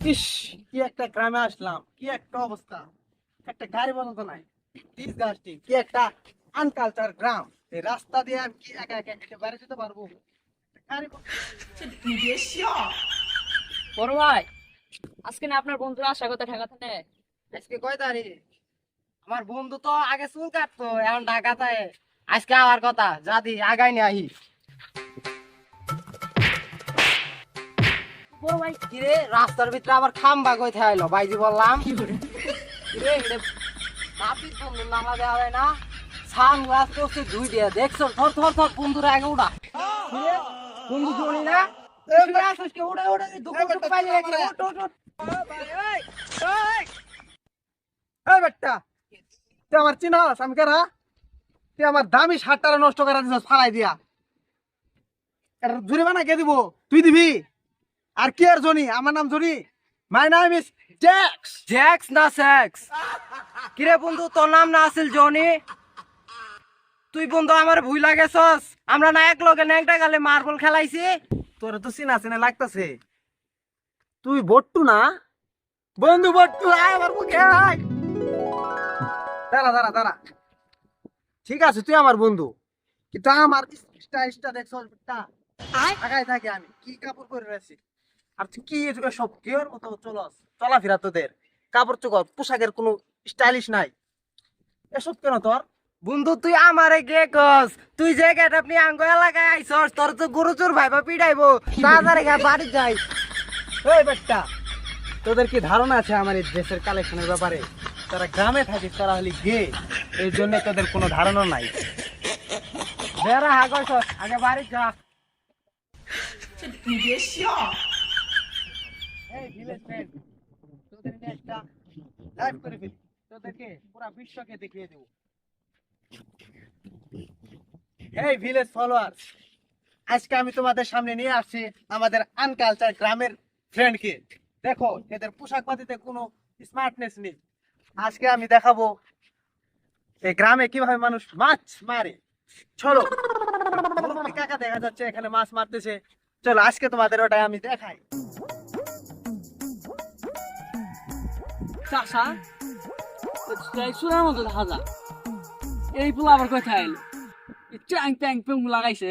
ইস কি একটা গ্রামে আসলাম কি একটা অবস্থা। একটা গাড়ি পর্যন্ত নাই ডিসগাস্টিং কি একটা আনকালচার গ্রাম। এই রাস্তা দিয়ে আমি কি একা একা হেঁটে বাইরে যেতে পারব? বড় ভাই আজকে না আপনার বন্ধুরা আশা কথা ঠেকা থাকে? আজকে কয় তারিখ? আমার বন্ধু তো আগে চুল কাটতো এখন ঢাকাতে। আজকে আমার কথা যা দি আগাই নিয়ে আহি। কিরে? রাস্তার ভিতরে আবার খাম্বা কই থাইলো বাইজি বললাম। দেওয়া হয় না? দিয়ে দেখছ? থর থর থর বন্ধুরা আগে উড়া। বন্ধু শুনি না? আমার। চিনস আমি কারা? তুই আমার দামি শার্টটা নষ্ট করে দিছস ফালাই দিয়া। এটা জরিমানা কে দিব? তুই দিবি? আর কি আর জনি? আমার নাম জনি। মাই নাম ইজ জ্যাক্স জ্যাক্স না সেক্স কিরে বন্ধু তোর নাম না আছিল জনি? তুই বন্ধু আমার ভুই লাগেছস আমরা না এক লগে ন্যাংটা গালে মার্বল খেলাইছি। তোর তো চিনা চিনা লাগতাছে। তুই বট্টু না? বন্ধু বট্টু আয় আমার মুখে আয়। দাঁড়া দাঁড়া দাঁড়া। ঠিক আছে তুই আমার বন্ধু। কিন্তু আমার স্টাইলটা দেখছ আগাই থাকে আমি। কি কাপড় পরে রয়েছি? আর কি চলাফেরা তোদের? কাপড় পোশাকের কোনো স্টাইলিশ নাই। এসব কেন তোর? বন্ধু, তুই আমারে কস? তুই যে গেট আপনি আঙ্গ এলাকায় তোর তো চোর পিটাইবো তাড়াতাড়ি গা বাড়ি যাই। বেটা, তোদের কি ধারণা আছে আমার এই ড্রেসের কালেকশনের ব্যাপারে? তারা গ্রামে থাকিস, তারা হলি গে। এই জন্য তোদের কোনো ধারণা নাই। বেড়া আগে বাড়ি যা। আজকে আমি তোমাদের সামনে নিয়ে আসছি আমাদের আনকালচার গ্রামের ফ্রেন্ডকে দেখো, এদের পোশাক পাতিতে কোনো স্মার্টনেস নেই। আজকে আমি দেখাবো এই গ্রামে কীভাবে মানুষ মাছ মারে। চলো, কাকা দেখা যাচ্ছে এখানে মাছ মারতেছে। চলো, আজকে তোমাদের ওটাই আমি দেখাই। এই ট্যাং ট্যাং লাগাইছে।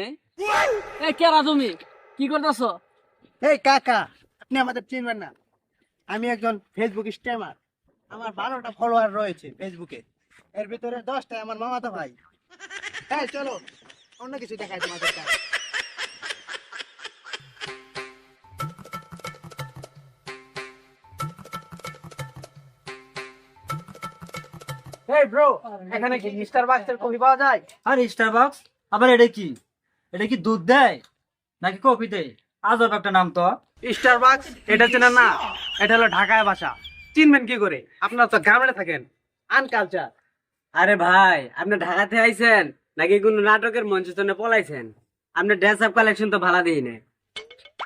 তুমি? কি করতেছ? কাকা, আপনি আমাদের না। আমি একজন ফেসবুক স্ট্যামার আমার বারোটা ফলোয়ার রয়েছে ফেসবুকে এর ভিতরে দশটা আমার মামাতো ভাই। হ্যাঁ চলো, অন্য কিছু দেখাই তোমাদের এই ব্রো এখানে কি বাক্সের কফি পাওয়া যায়? আর স্টারবাক্স আবার এটা কি? এটা কি দুধ দেয়? নাকি কফি দেয়? আজব একটা নাম তো। স্টারবাক্স এটা চেনা না এটা হলো ঢাকায় বাসা। চিনবেন কি করে? আপনারা তো গ্রামে থাকেন। আনকালচার আরে ভাই আপনি ঢাকাতে আইছেন নাকি কোনো নাটকের মঞ্চস্থনে পলাইছেন? আপনি ড্রেস আপ কালেকশন তো ভাড়া দিই না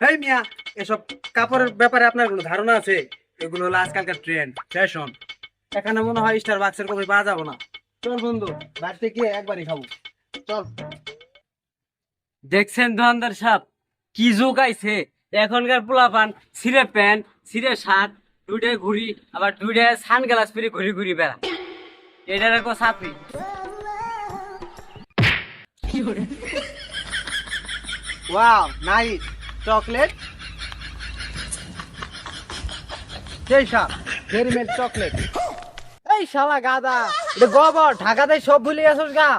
এই মিয়া এসব কাপড়ের ব্যাপারে আপনার কোনো ধারণা আছে? এগুলো হলো আজকালকার ট্রেন্ড ফ্যাশন এখানে মনে হয় স্টার বাক্সের কপি পাওয়া যাব না। চল বন্ধু বাড়িতে গিয়ে একবারই খাব। চল। দেখছেন দোকানদার সাপ? কি যুগ আইছে এখনকার পোলাপান ছিঁড়ে প্যান্ট ছিঁড়ে শার্ট দুইটায় ঘুরি আবার দুইটায় সান গ্লাস পরে ঘুরি ঘুরি বেড়া এটার এক সাপি ওয়াও নাইস। চকলেট? সেই সাপ ভেরি মিল্ক চকলেট। এই শালা গাদা এটা গোবর ঢাকাতে সব ভুলে গেছিস গা।